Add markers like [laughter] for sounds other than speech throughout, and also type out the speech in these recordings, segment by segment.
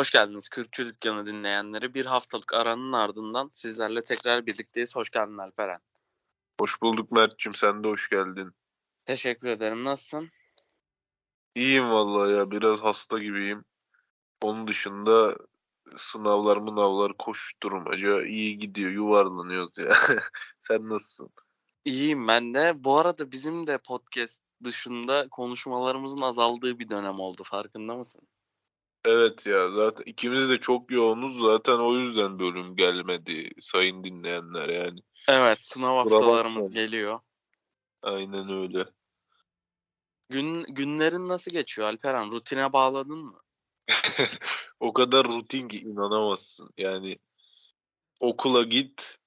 Hoş geldiniz Kürkçü Dükkanı dinleyenleri. Bir haftalık aranın ardından sizlerle tekrar birlikteyiz. Hoş geldin Alperen. Hoş bulduk Mert'cim sen de hoş geldin. Teşekkür ederim. Nasılsın? İyiyim vallahi ya biraz hasta gibiyim. Onun dışında sınavlar mınavlar koşturmaca iyi gidiyor yuvarlanıyoruz ya. [laughs] sen nasılsın? İyiyim ben de. Bu arada bizim de podcast dışında konuşmalarımızın azaldığı bir dönem oldu. Farkında mısın? Evet ya zaten ikimiz de çok yoğunuz zaten o yüzden bölüm gelmedi sayın dinleyenler yani. Evet, sınav haftalarımız geliyor. Aynen öyle. Gün günlerin nasıl geçiyor Alperen? Rutine bağladın mı? [laughs] o kadar rutin ki inanamazsın. Yani okula git,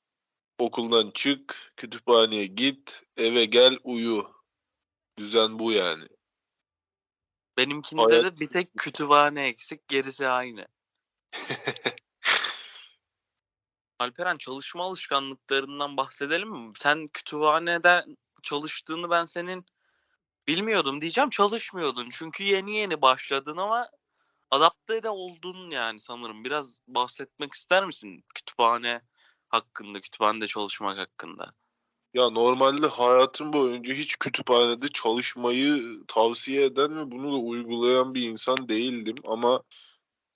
okuldan çık, kütüphaneye git, eve gel, uyu. Düzen bu yani. Benimkinde Hayat- de bir tek kütüphane eksik, gerisi aynı. [laughs] Alperen çalışma alışkanlıklarından bahsedelim mi? Sen kütüphanede çalıştığını ben senin bilmiyordum diyeceğim. Çalışmıyordun çünkü yeni yeni başladın ama adapte de oldun yani sanırım. Biraz bahsetmek ister misin kütüphane hakkında, kütüphanede çalışmak hakkında? Ya normalde hayatım boyunca hiç kütüphanede çalışmayı tavsiye eden ve bunu da uygulayan bir insan değildim ama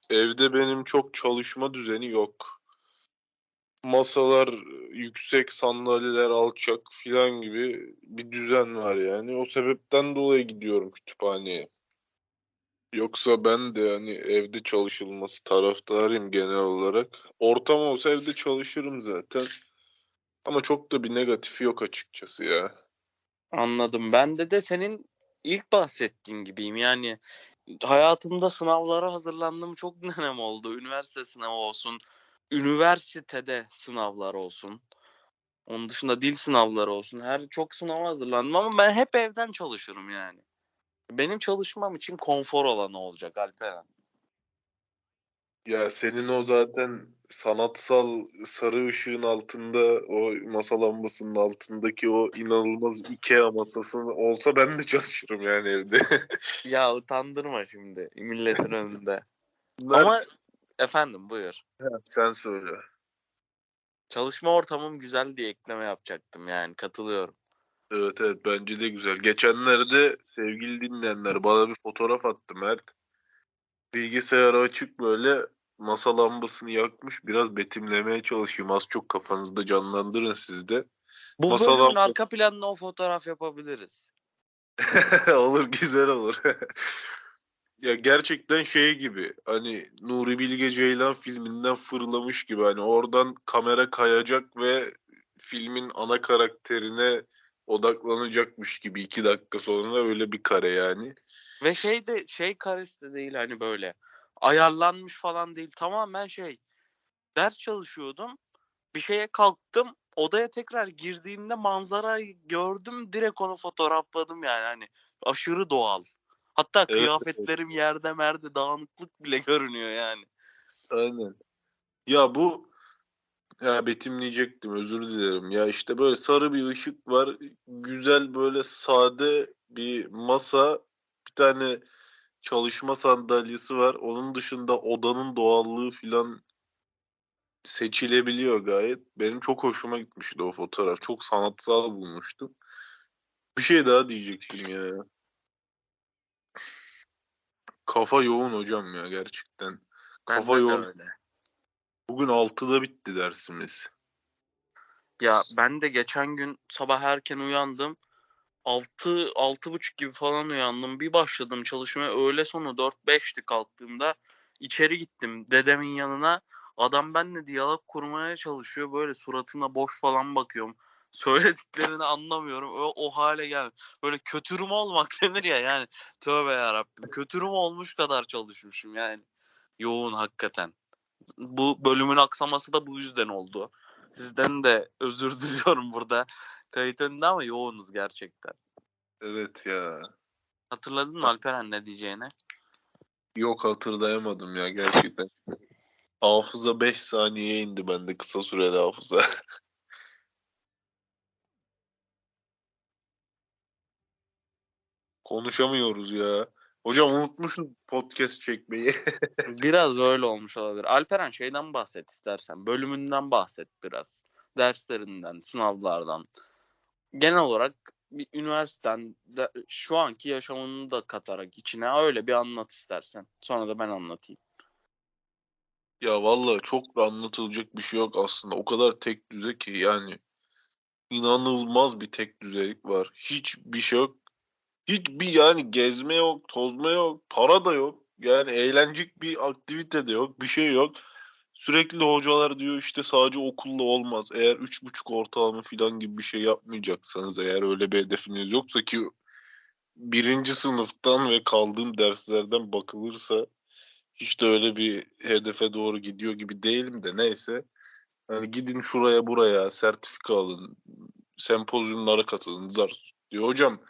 evde benim çok çalışma düzeni yok. Masalar yüksek, sandalyeler alçak filan gibi bir düzen var yani. O sebepten dolayı gidiyorum kütüphaneye. Yoksa ben de hani evde çalışılması taraftarıyım genel olarak. Ortam olsa evde çalışırım zaten. Ama çok da bir negatifi yok açıkçası ya. Anladım. Bende de senin ilk bahsettiğin gibiyim. Yani hayatımda sınavlara hazırlandığım çok [laughs] dönem oldu. Üniversite sınavı olsun, üniversitede sınavlar olsun. Onun dışında dil sınavları olsun. Her çok sınava hazırlandım ama ben hep evden çalışırım yani. Benim çalışmam için konfor alanı olacak Alperen. Ya senin o zaten sanatsal sarı ışığın altında o masa lambasının altındaki o inanılmaz Ikea masasını olsa ben de çalışırım yani evde. [laughs] Ya utandırma şimdi milletin önünde. [laughs] Mert, Ama efendim buyur. sen söyle. Çalışma ortamım güzel diye ekleme yapacaktım yani katılıyorum. Evet evet bence de güzel. Geçenlerde sevgili dinleyenler bana bir fotoğraf attı Mert. Bilgisayarı açık böyle masa lambasını yakmış. Biraz betimlemeye çalışayım. Az çok kafanızda canlandırın siz de. Bu Masa bölümün lambası- arka planına o fotoğraf yapabiliriz. [laughs] olur güzel olur. [laughs] ya gerçekten şey gibi hani Nuri Bilge Ceylan filminden fırlamış gibi hani oradan kamera kayacak ve filmin ana karakterine odaklanacakmış gibi iki dakika sonra öyle bir kare yani. Ve şey de şey karesi de değil hani böyle ayarlanmış falan değil tamamen şey ders çalışıyordum bir şeye kalktım odaya tekrar girdiğimde manzarayı gördüm direkt onu fotoğrafladım yani hani aşırı doğal. Hatta Evet, evet. kıyafetlerim yerde merde dağınıklık bile görünüyor yani. Aynen. Ya bu ya betimleyecektim özür dilerim. Ya işte böyle sarı bir ışık var. Güzel böyle sade bir masa. Bir tane çalışma sandalyesi var. Onun dışında odanın doğallığı filan seçilebiliyor gayet. Benim çok hoşuma gitmişti o fotoğraf. Çok sanatsal bulmuştum. Bir şey daha diyecektim ya. Kafa yoğun hocam ya gerçekten. Kafa de yoğun. öyle. Bugün 6'da bitti dersimiz. Ya ben de geçen gün sabah erken uyandım. 6 altı buçuk gibi falan uyandım. Bir başladım çalışmaya. Öğle sonu 4-5'ti kalktığımda. içeri gittim dedemin yanına. Adam benimle diyalog kurmaya çalışıyor. Böyle suratına boş falan bakıyorum. [laughs] Söylediklerini anlamıyorum. O, o hale gel. Böyle kötürüm olmak [laughs] denir ya yani. Tövbe yarabbim. Kötürüm olmuş kadar çalışmışım yani. Yoğun hakikaten. Bu bölümün aksaması da bu yüzden oldu. Sizden de özür [laughs] diliyorum burada kayıt önünde ama yoğunuz gerçekten. Evet ya. Hatırladın mı Alperen ne diyeceğini? Yok hatırlayamadım ya gerçekten. Hafıza 5 saniyeye indi bende kısa süreli hafıza. [laughs] Konuşamıyoruz ya. Hocam unutmuşsun podcast çekmeyi. [laughs] Biraz öyle olmuş olabilir. Alperen şeyden bahset istersen. Bölümünden bahset biraz. Derslerinden, sınavlardan. Genel olarak bir üniversiteden de, şu anki yaşamını da katarak içine öyle bir anlat istersen. Sonra da ben anlatayım. ya vallahi çok da anlatılacak bir şey yok aslında. O kadar tek düze ki yani inanılmaz bir tek düzelik var. Hiçbir şey yok. Hiçbir yani gezme yok, tozma yok, para da yok. Yani eğlencek bir aktivite de yok, bir şey yok. Sürekli hocalar diyor işte sadece okulla olmaz. Eğer üç buçuk ortalama falan gibi bir şey yapmayacaksanız eğer öyle bir hedefiniz yoksa ki birinci sınıftan ve kaldığım derslerden bakılırsa hiç de öyle bir hedefe doğru gidiyor gibi değilim de neyse. Hani gidin şuraya buraya sertifika alın, sempozyumlara katılın, zar diyor. Hocam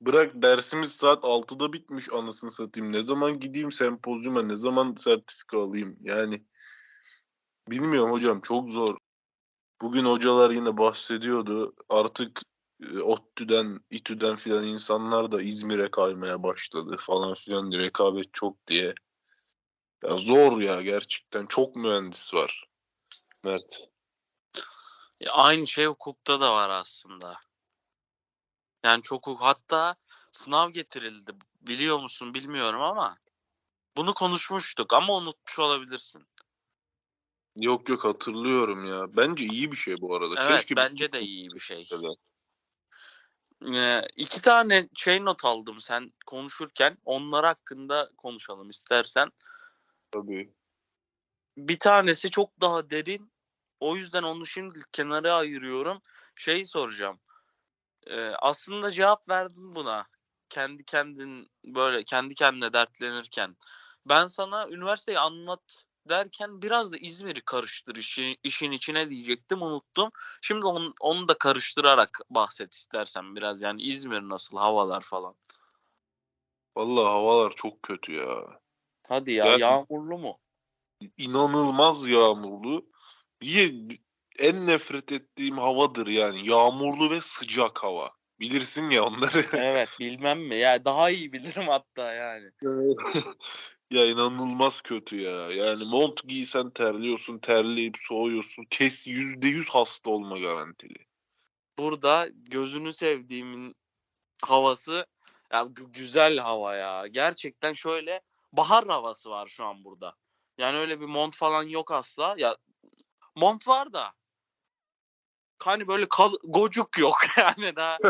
bırak dersimiz saat 6'da bitmiş anasını satayım. Ne zaman gideyim sempozyuma, ne zaman sertifika alayım? Yani bilmiyorum hocam çok zor. Bugün hocalar yine bahsediyordu. Artık e, ODTÜ'den, İTÜ'den filan insanlar da İzmir'e kaymaya başladı falan filan diye rekabet çok diye. Ya zor ya gerçekten çok mühendis var. Mert. Ya aynı şey hukukta da var aslında. Yani çok hatta sınav getirildi. Biliyor musun bilmiyorum ama bunu konuşmuştuk ama unutmuş olabilirsin. Yok yok hatırlıyorum ya. Bence iyi bir şey bu arada. Evet Keşke bence de iyi bir şey. Evet. Ee, iki tane şey not aldım sen konuşurken. Onlar hakkında konuşalım istersen. Tabii. Bir tanesi çok daha derin. O yüzden onu şimdi kenara ayırıyorum. Şey soracağım. Ee, aslında cevap verdin buna. Kendi kendin böyle kendi kendine dertlenirken. Ben sana üniversiteyi anlat derken biraz da İzmir'i karıştır işi, işin içine diyecektim unuttum. Şimdi onu, onu da karıştırarak bahset istersen biraz yani İzmir nasıl havalar falan. Vallahi havalar çok kötü ya. Hadi ya Gel- yağmurlu mu? İnanılmaz yağmurlu. Bir en nefret ettiğim havadır yani. Yağmurlu ve sıcak hava. Bilirsin ya onları. [laughs] Evet bilmem mi ya daha iyi bilirim hatta yani. Ya inanılmaz kötü ya. Yani mont giysen terliyorsun, terleyip soğuyorsun. Kes yüzde yüz hasta olma garantili. Burada gözünü sevdiğimin havası ya gü- güzel hava ya. Gerçekten şöyle bahar havası var şu an burada. Yani öyle bir mont falan yok asla. Ya mont var da hani böyle kal- gocuk yok [laughs] yani daha [laughs]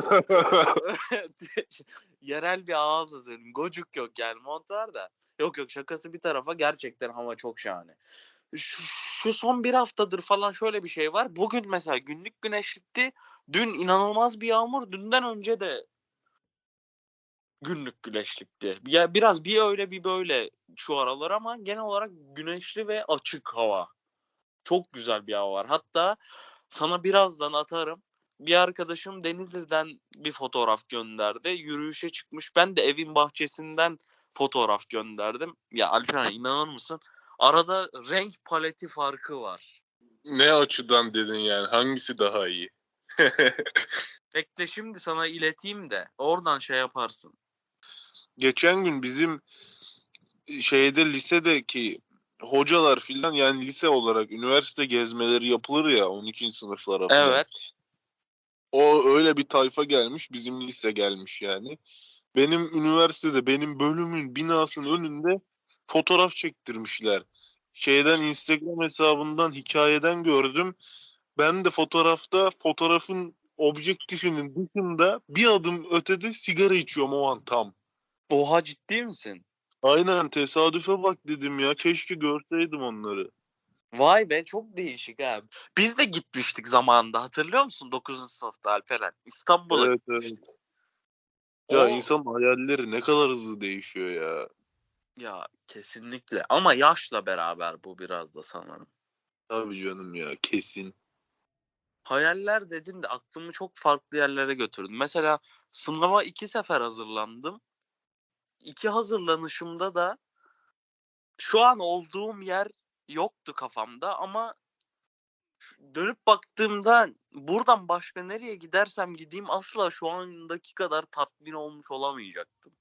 [laughs] yerel bir ağızla söyleyeyim. Gocuk yok yani mont var da. Yok yok şakası bir tarafa gerçekten hava çok şahane. Şu, şu son bir haftadır falan şöyle bir şey var. Bugün mesela günlük güneşlikti. Dün inanılmaz bir yağmur. Dünden önce de günlük güneşlikti. Ya biraz bir öyle bir böyle şu aralar ama genel olarak güneşli ve açık hava. Çok güzel bir hava var. Hatta sana birazdan atarım. Bir arkadaşım Denizli'den bir fotoğraf gönderdi. Yürüyüşe çıkmış. Ben de evin bahçesinden fotoğraf gönderdim. Ya Alperen inanır mısın? Arada renk paleti farkı var. ne açıdan dedin yani? Hangisi daha iyi? [laughs] Bekle şimdi sana ileteyim de oradan şey yaparsın. Geçen gün bizim şeyde lisedeki hocalar filan yani lise olarak üniversite gezmeleri yapılır ya 12. sınıflara falan. Evet. O öyle bir tayfa gelmiş bizim lise gelmiş yani. Benim üniversitede benim bölümün binasının önünde fotoğraf çektirmişler. Şeyden Instagram hesabından hikayeden gördüm. Ben de fotoğrafta fotoğrafın objektifinin dışında bir adım ötede sigara içiyorum o an tam. Oha ciddi misin? Aynen tesadüfe bak dedim ya. Keşke görseydim onları. Vay be çok değişik abi. Biz de gitmiştik zamanında hatırlıyor musun 9. sınıfta Alperen? İstanbul'a. Evet evet. Ya O- insan hayalleri ne kadar hızlı değişiyor ya. Ya kesinlikle ama yaşla beraber bu biraz da sanırım. Tabii canım ya kesin. Hayaller dedin de aklımı çok farklı yerlere götürdün. Mesela sınava iki sefer hazırlandım. İki hazırlanışımda da şu an olduğum yer yoktu kafamda ama dönüp baktığımda buradan başka nereye gidersem gideyim asla şu andaki kadar tatmin olmuş olamayacaktım.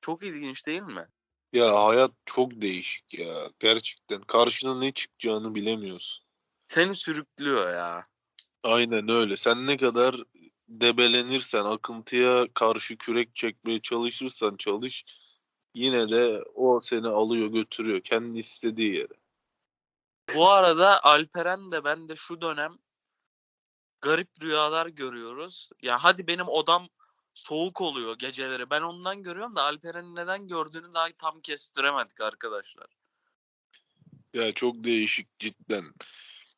Çok ilginç değil mi? Ya hayat çok değişik ya. Gerçekten. Karşına ne çıkacağını bilemiyorsun. Seni sürüklüyor ya. Aynen öyle. Sen ne kadar debelenirsen, akıntıya karşı kürek çekmeye çalışırsan çalış, yine de o seni alıyor götürüyor kendi istediği yere. Bu arada Alperen de ben de şu dönem garip rüyalar görüyoruz. Ya hadi benim odam soğuk oluyor geceleri. Ben ondan görüyorum da Alperen'in neden gördüğünü daha tam kestiremedik arkadaşlar. Ya çok değişik cidden.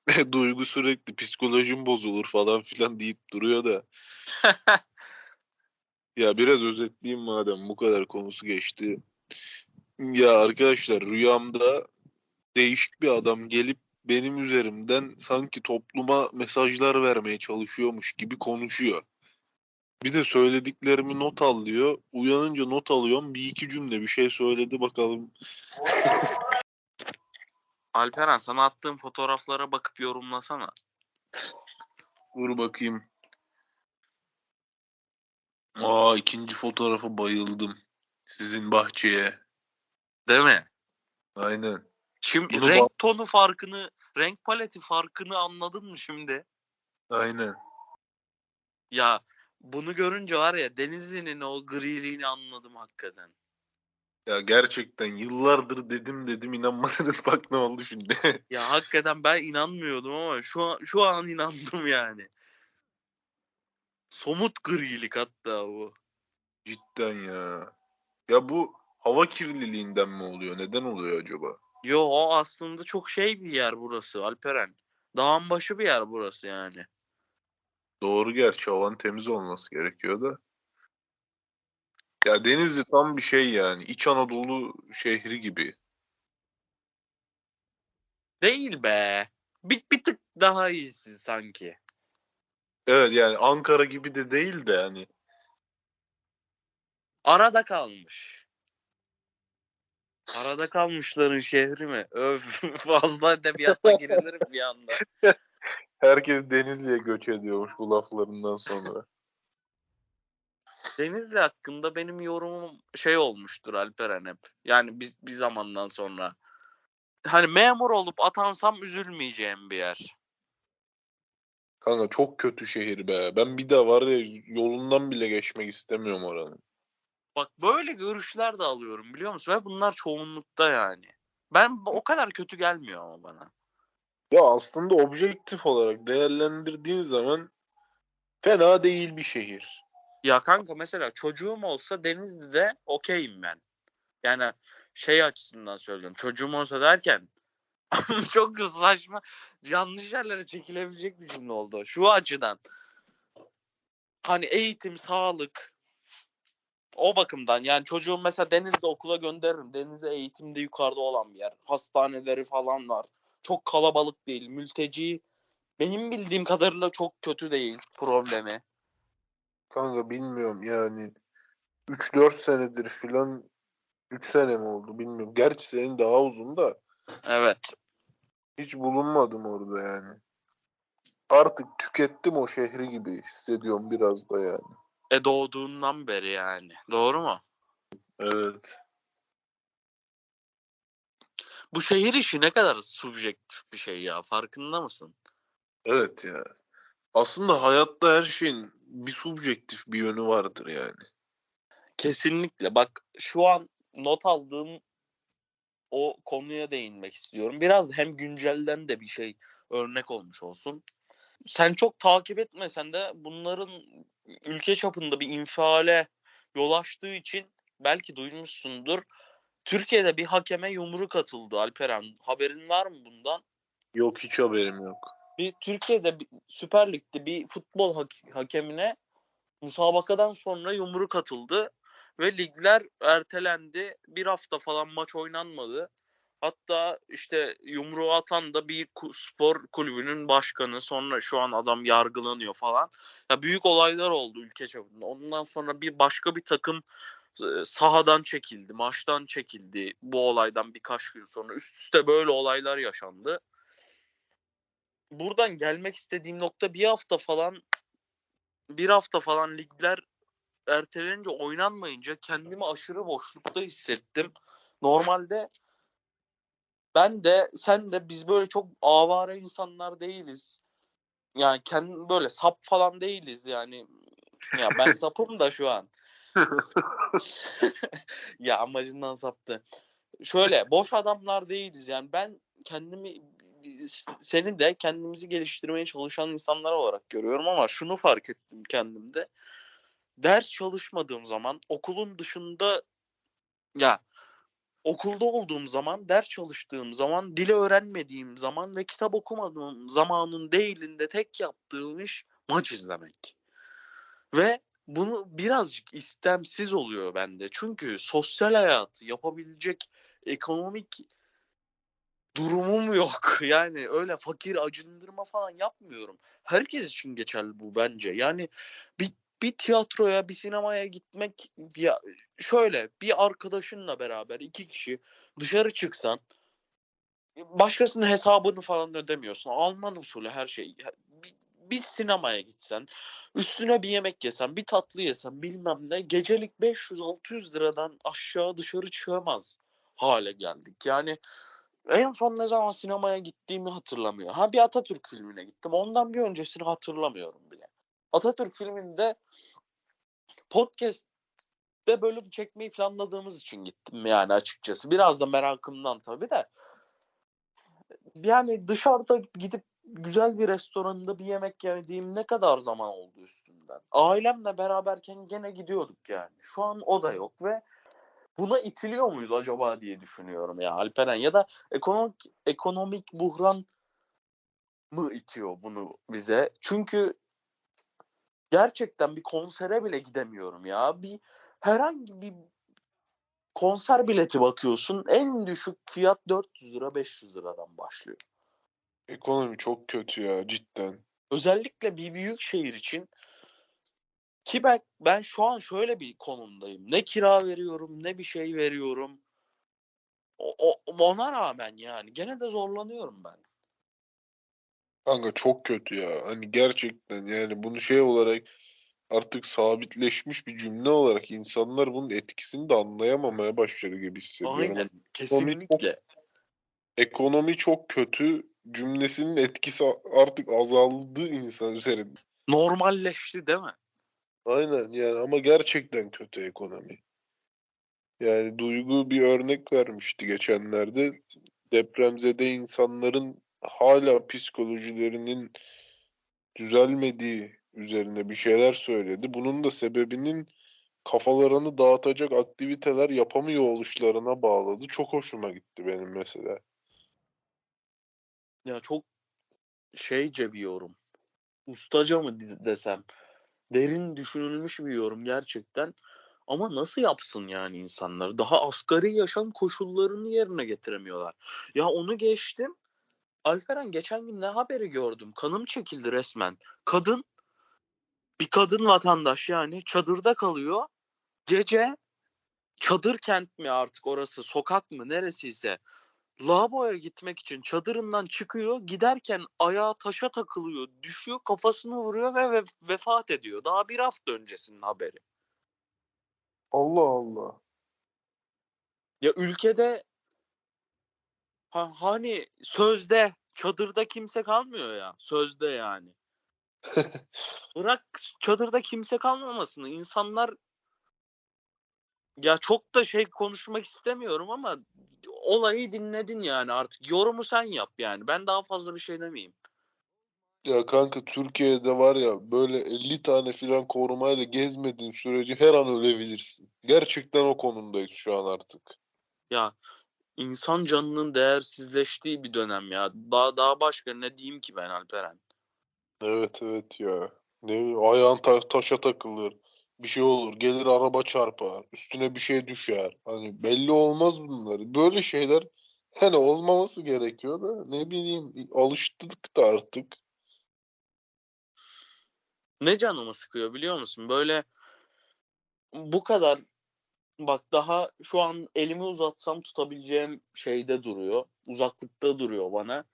[laughs] Duygu sürekli psikolojim bozulur falan filan deyip duruyor da. [laughs] Ya biraz özetleyeyim madem bu kadar konusu geçti. Ya arkadaşlar rüyamda değişik bir adam gelip benim üzerimden sanki topluma mesajlar vermeye çalışıyormuş gibi konuşuyor. Bir de söylediklerimi not al diyor. Uyanınca not alıyorum. Bir iki cümle bir şey söyledi bakalım. [laughs] Alperen sana attığım fotoğraflara bakıp yorumlasana. Dur bakayım. Aa ikinci fotoğrafa bayıldım. Sizin bahçeye. Değil mi? Aynen. Şimdi Bunu renk bak- tonu farkını, renk paleti farkını anladın mı şimdi? Aynen. Ya bunu görünce var ya Denizli'nin o griliğini anladım hakikaten. Ya gerçekten yıllardır dedim dedim inanmadınız [laughs] bak ne oldu şimdi. [laughs] Ya hakikaten ben inanmıyordum ama şu an, şu an inandım yani. Somut grilik hatta bu. Cidden ya. Ya bu hava kirliliğinden mi oluyor? Neden oluyor acaba? Yo o aslında çok şey bir yer burası Alperen. Dağın başı bir yer burası yani. Doğru gerçi havanın temiz olması gerekiyor da. Ya Denizli tam bir şey yani. İç Anadolu şehri gibi. Değil be. Bir, bir tık daha iyisi sanki. Evet yani Ankara gibi de değil de yani. Arada kalmış. Arada kalmışların şehri mi? Öf [laughs] fazla edebiyata girilir bir anda? [laughs] Herkes Denizli'ye göç ediyormuş bu laflarından sonra. Denizli hakkında benim yorumum şey olmuştur Alperen hep. Yani bir, bir zamandan sonra. Hani memur olup atansam üzülmeyeceğim bir yer. Kanka çok kötü şehir be. Ben bir de var ya yolundan bile geçmek istemiyorum oranın. Bak böyle görüşler de alıyorum biliyor musun? Ve bunlar çoğunlukta yani. Ben o kadar kötü gelmiyor ama bana. Ya aslında objektif olarak değerlendirdiğin zaman fena değil bir şehir. Ya kanka mesela çocuğum olsa Denizli'de okeyim ben. Yani şey açısından söylüyorum. Çocuğum olsa derken [laughs] çok saçma yanlış yerlere çekilebilecek bir cümle oldu. Şu açıdan. Hani eğitim, sağlık o bakımdan yani çocuğum mesela Denizli okula gönderirim. Denizli eğitimde yukarıda olan bir yer. Hastaneleri falan var. Çok kalabalık değil. Mülteci benim bildiğim kadarıyla çok kötü değil problemi. Kanka bilmiyorum yani 3-4 senedir filan 3 sene mi oldu bilmiyorum. Gerçi senin daha uzun da Evet. hiç bulunmadım orada yani. Artık tükettim o şehri gibi hissediyorum biraz da yani. E doğduğundan beri yani. Doğru mu? Evet. Bu şehir işi ne kadar subjektif bir şey ya. Farkında mısın? Evet ya. Aslında hayatta her şeyin bir subjektif bir yönü vardır yani. Kesinlikle. Bak şu an not aldığım o konuya değinmek istiyorum. Biraz hem güncelden de bir şey örnek olmuş olsun. Sen çok takip etmesen de bunların ülke çapında bir infiale yol açtığı için belki duymuşsundur. Türkiye'de bir hakeme yumruk atıldı Alperen. Haberin var mı bundan? Yok hiç haberim yok. bir Türkiye'de bir, Süper Lig'de bir futbol hak- hakemine musabakadan sonra yumruk atıldı ve ligler ertelendi. Bir hafta falan maç oynanmadı. Hatta işte yumruğu atan da bir spor kulübünün başkanı. Sonra şu an adam yargılanıyor falan. Ya büyük olaylar oldu ülke çapında. Ondan sonra bir başka bir takım e, sahadan çekildi, maçtan çekildi bu olaydan birkaç gün sonra. Üst üste böyle olaylar yaşandı buradan gelmek istediğim nokta bir hafta falan bir hafta falan ligler ertelenince oynanmayınca kendimi aşırı boşlukta hissettim. Normalde ben de sen de biz böyle çok avare insanlar değiliz. Yani kendi böyle sap falan değiliz yani. Ya ben [laughs] sapım da şu an. [laughs] ya amacından saptı. Şöyle boş adamlar değiliz yani ben kendimi senin de kendimizi geliştirmeye çalışan insanlar olarak görüyorum ama şunu fark ettim kendimde. Ders çalışmadığım zaman okulun dışında ya okulda olduğum zaman, ders çalıştığım zaman, dili öğrenmediğim zaman ve kitap okumadığım zamanın değilinde tek yaptığım iş maç izlemek. Ve bunu birazcık istemsiz oluyor bende. Çünkü sosyal hayatı yapabilecek ekonomik durumum yok. [laughs] Yani öyle fakir acındırma falan yapmıyorum. Herkes için geçerli bu bence. Yani bir bir tiyatroya, bir sinemaya gitmek ya şöyle bir arkadaşınla beraber iki kişi dışarı çıksan başkasının hesabını falan ödemiyorsun. Alman usulü her şey. Bir, bir sinemaya gitsen, üstüne bir yemek yesen, bir tatlı yesen bilmem ne gecelik 500-600 liradan aşağı dışarı çıkamaz hale geldik. Yani en son ne zaman sinemaya gittiğimi hatırlamıyor. Ha bir Atatürk filmine gittim. Ondan bir öncesini hatırlamıyorum bile. Atatürk filminde podcast'te bölüm çekmeyi planladığımız için gittim yani açıkçası. Biraz da merakımdan tabii de. Yani dışarıda gidip güzel bir restoranda bir yemek yediğim ne kadar zaman oldu üstünden. Ailemle beraberken gene gidiyorduk yani. Şu an o da yok ve buna itiliyor muyuz acaba diye düşünüyorum ya Alperen ya da ekonomik ekonomik buhran mı itiyor bunu bize? Çünkü gerçekten bir konsere bile gidemiyorum ya. Bir herhangi bir konser bileti bakıyorsun en düşük fiyat 400 lira 500 liradan başlıyor. Ekonomi çok kötü ya cidden. Özellikle bir büyük şehir için ki ben, ben şu an şöyle bir konumdayım. Ne kira veriyorum ne bir şey veriyorum. O, o, ona rağmen yani gene de zorlanıyorum ben. Kanka çok kötü ya. Hani gerçekten yani bunu şey olarak artık sabitleşmiş bir cümle olarak insanlar bunun etkisini de anlayamamaya başladı gibi hissediyorum. Aynen Hani kesinlikle. ekonomi çok kötü cümlesinin etkisi artık azaldı insan üzerinde. Normalleşti değil mi? Aynen yani ama gerçekten kötü ekonomi. Yani Duygu bir örnek vermişti geçenlerde. Depremzede insanların hala psikolojilerinin düzelmediği üzerine bir şeyler söyledi. Bunun da sebebinin kafalarını dağıtacak aktiviteler yapamıyor oluşlarına bağladı. Çok hoşuma gitti benim mesela. Ya çok şeyce bir yorum. Ustaca mı desem? Derin düşünülmüş bir yorum gerçekten. Ama nasıl yapsın yani insanlar? Daha asgari yaşam koşullarını yerine getiremiyorlar. Ya onu geçtim. Alperen geçen gün ne haberi gördüm? Kanım çekildi resmen. Kadın bir kadın vatandaş yani çadırda kalıyor. Gece çadır kent mi artık orası sokak mı neresiyse lavaboya gitmek için çadırından çıkıyor. Giderken ayağı taşa takılıyor. Düşüyor kafasını vuruyor ve, ve vefat ediyor. Daha bir hafta öncesinin haberi. Allah Allah. Ya ülkede ha, hani sözde çadırda kimse kalmıyor ya. Sözde yani. [laughs] Bırak çadırda kimse kalmamasını. İnsanlar ya çok da şey konuşmak istemiyorum ama olayı dinledin yani artık. Yorumu sen yap yani. Ben daha fazla bir şey demeyeyim. Ya kanka Türkiye'de var ya böyle 50 tane filan korumayla gezmediğin sürece her an ölebilirsin. Gerçekten o konumdayız şu an artık. Ya insan canının değersizleştiği bir dönem ya. Daha daha başka ne diyeyim ki ben Alperen? Evet evet ya. Ne ayağın ta- taşa takılır. Bir şey olur. Gelir araba çarpar. Üstüne bir şey düşer. Hani belli olmaz bunlar. Böyle şeyler hani olmaması gerekiyor da ne bileyim alıştık da artık. Ne canımı sıkıyor biliyor musun? Böyle bu kadar bak daha şu an elimi uzatsam tutabileceğim şeyde duruyor. Uzaklıkta duruyor bana.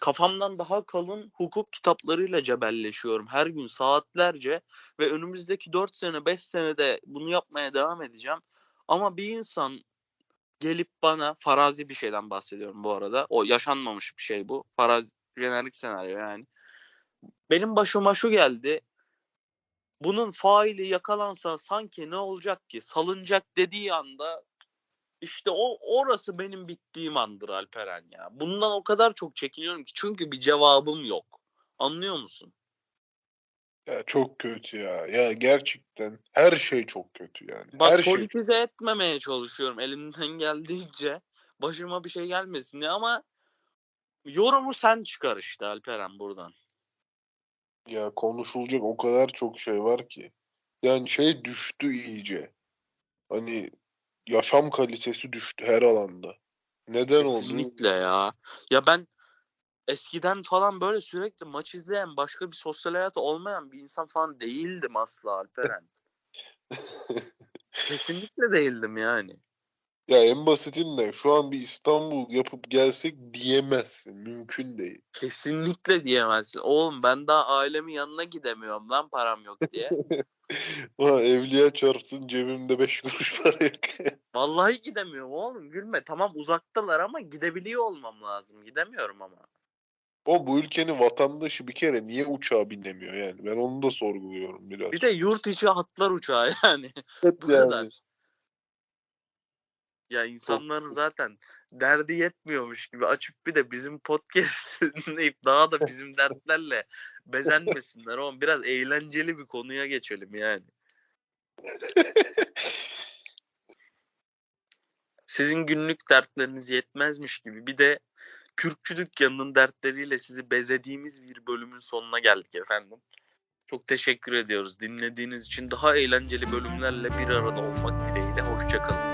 kafamdan daha kalın hukuk kitaplarıyla cebelleşiyorum her gün saatlerce ve önümüzdeki 4 sene 5 senede bunu yapmaya devam edeceğim. Ama bir insan gelip bana farazi bir şeyden bahsediyorum bu arada. O yaşanmamış bir şey bu. Farazi jenerik senaryo yani. Benim başıma şu geldi. Bunun faili yakalansa sanki ne olacak ki? Salınacak dediği anda işte o orası benim bittiğim andır Alperen ya. Bundan o kadar çok çekiniyorum ki çünkü bir cevabım yok. Anlıyor musun? Ya çok kötü ya. Ya gerçekten her şey çok kötü yani. Bak her şey. politize etmemeye çalışıyorum elimden [laughs] geldiğince. Başıma bir şey gelmesin diye ama yorumu sen çıkar işte Alperen buradan. Ya konuşulacak o kadar çok şey var ki. Yani şey düştü iyice. Hani yaşam kalitesi düştü her alanda. Neden oldu? Kesinlikle ya. Ya ben eskiden falan böyle sürekli maç izleyen başka bir sosyal hayatı olmayan bir insan falan değildim asla Alperen. [laughs] Kesinlikle değildim yani. Ya en basitinden şu an bir İstanbul yapıp gelsek diyemezsin. Mümkün değil. Kesinlikle diyemezsin. Oğlum ben daha ailemin yanına gidemiyorum lan param yok diye. [laughs] Ulan evliya çarpsın cebimde 5 kuruş para yok. [laughs] Vallahi gidemiyorum oğlum gülme. Tamam uzaktalar ama gidebiliyor olmam lazım. Gidemiyorum ama. o bu ülkenin vatandaşı bir kere niye uçağa binemiyor yani? Ben onu da sorguluyorum biraz. Bir de yurt içi hatlar uçağı yani. [laughs] Hep Bu yani. kadar. Ya insanların zaten derdi yetmiyormuş gibi açıp bir de bizim podcast dinleyip daha da [laughs] bizim dertlerle bezenmesinler. Oğlum biraz eğlenceli bir konuya geçelim yani. Sizin günlük dertleriniz yetmezmiş gibi bir de Kürkçü dükkanının dertleriyle sizi bezediğimiz bir bölümün sonuna geldik efendim. Çok teşekkür ediyoruz dinlediğiniz için. Daha eğlenceli bölümlerle bir arada olmak dileğiyle. Hoşçakalın.